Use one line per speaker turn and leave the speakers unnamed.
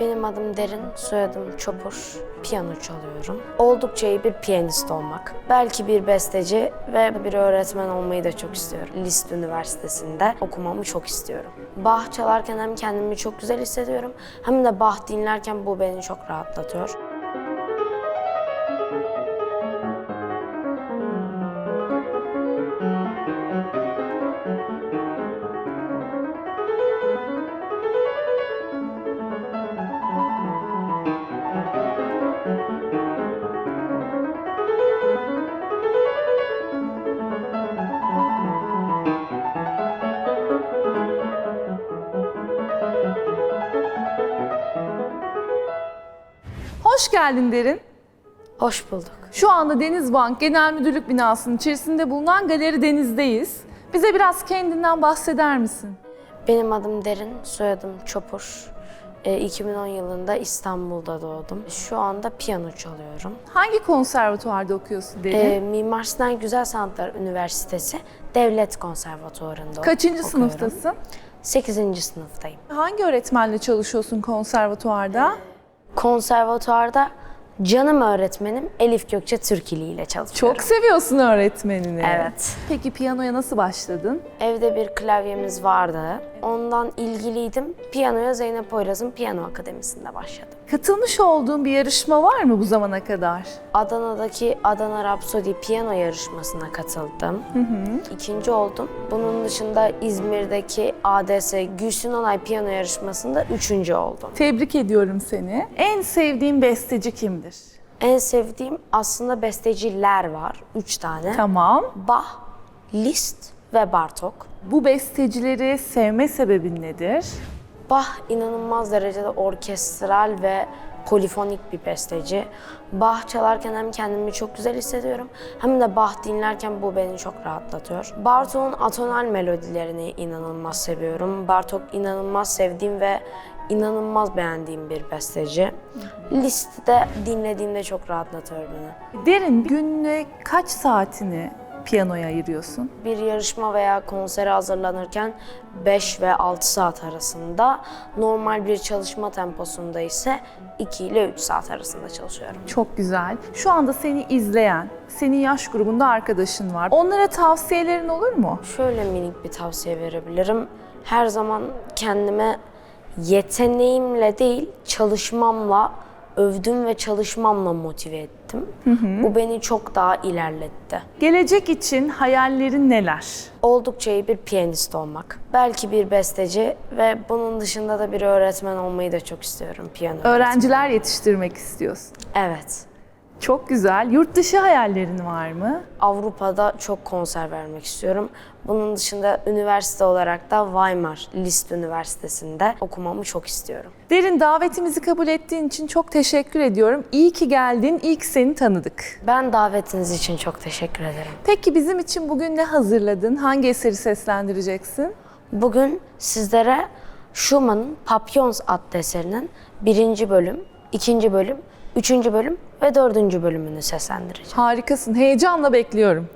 Benim adım Derin, soyadım Çopur. Piyano çalıyorum. Oldukça iyi bir piyanist olmak. Belki bir besteci ve bir öğretmen olmayı da çok istiyorum. Liszt Üniversitesi'nde okumamı çok istiyorum. Bach çalarken hem kendimi çok güzel hissediyorum hem de Bach dinlerken bu beni çok rahatlatıyor.
Hoş geldin Derin.
Hoş bulduk.
Şu anda Denizbank Genel Müdürlük binasının içerisinde bulunan Galeri Deniz'deyiz. Bize biraz kendinden bahseder misin?
Benim adım Derin, soyadım Çopur. Ee, 2010 yılında İstanbul'da doğdum. Şu anda piyano çalıyorum.
Hangi konservatuvarda okuyorsun Derin?
Ee, Mimar Sinan Güzel Sanatlar Üniversitesi Devlet Konservatuvarı'nda
Kaçıncı
okuyorum.
sınıftasın?
8. sınıftayım.
Hangi öğretmenle çalışıyorsun konservatuvarda?
Konservatuvarda canım öğretmenim Elif Gökçe Türkili ile çalışıyorum.
Çok seviyorsun öğretmenini.
Evet.
Peki piyanoya nasıl başladın?
Evde bir klavyemiz vardı. Ondan ilgiliydim. Piyanoya Zeynep Poyraz'ın Piyano Akademisi'nde başladım.
Katılmış olduğun bir yarışma var mı bu zamana kadar?
Adana'daki Adana Rhapsody piyano yarışmasına katıldım. İkinci oldum. Bunun dışında İzmir'deki ADS Gülsün Onay piyano yarışmasında üçüncü oldum.
Tebrik ediyorum seni. En sevdiğin besteci kimdir?
En sevdiğim aslında besteciler var. Üç tane.
Tamam.
Bach, Liszt ve Bartok.
Bu bestecileri sevme sebebin nedir?
Bach inanılmaz derecede orkestral ve polifonik bir besteci. Bach çalarken hem kendimi çok güzel hissediyorum hem de Bach dinlerken bu beni çok rahatlatıyor. Bartok'un atonal melodilerini inanılmaz seviyorum. Bartok inanılmaz sevdiğim ve inanılmaz beğendiğim bir besteci. Liszt de dinlediğimde çok rahatlatıyor beni.
Derin günlük kaç saatini piyanoya ayırıyorsun?
Bir yarışma veya konsere hazırlanırken 5 ve 6 saat arasında, normal bir çalışma temposunda ise 2 ile 3 saat arasında çalışıyorum.
Çok güzel. Şu anda seni izleyen, senin yaş grubunda arkadaşın var. Onlara tavsiyelerin olur mu?
Şöyle minik bir tavsiye verebilirim. Her zaman kendime yeteneğimle değil, çalışmamla övdüm ve çalışmamla motive ettim. Bu beni çok daha ilerletti.
Gelecek için hayallerin neler?
Oldukça iyi bir piyanist olmak. Belki bir besteci ve bunun dışında da bir öğretmen olmayı da çok istiyorum piyano.
Öğrenciler yetiştirmek istiyorsun.
Evet.
Çok güzel. Yurt dışı hayallerin var mı?
Avrupa'da çok konser vermek istiyorum. Bunun dışında üniversite olarak da Weimar Liszt Üniversitesi'nde okumamı çok istiyorum.
Derin davetimizi kabul ettiğin için çok teşekkür ediyorum. İyi ki geldin, iyi ki seni tanıdık.
Ben davetiniz için çok teşekkür ederim.
Peki bizim için bugün ne hazırladın? Hangi eseri seslendireceksin?
Bugün sizlere Schumann'ın Papillons adlı eserinin birinci bölüm, ikinci bölüm, üçüncü bölüm ve dördüncü bölümünü seslendireceğim.
Harikasın. Heyecanla bekliyorum.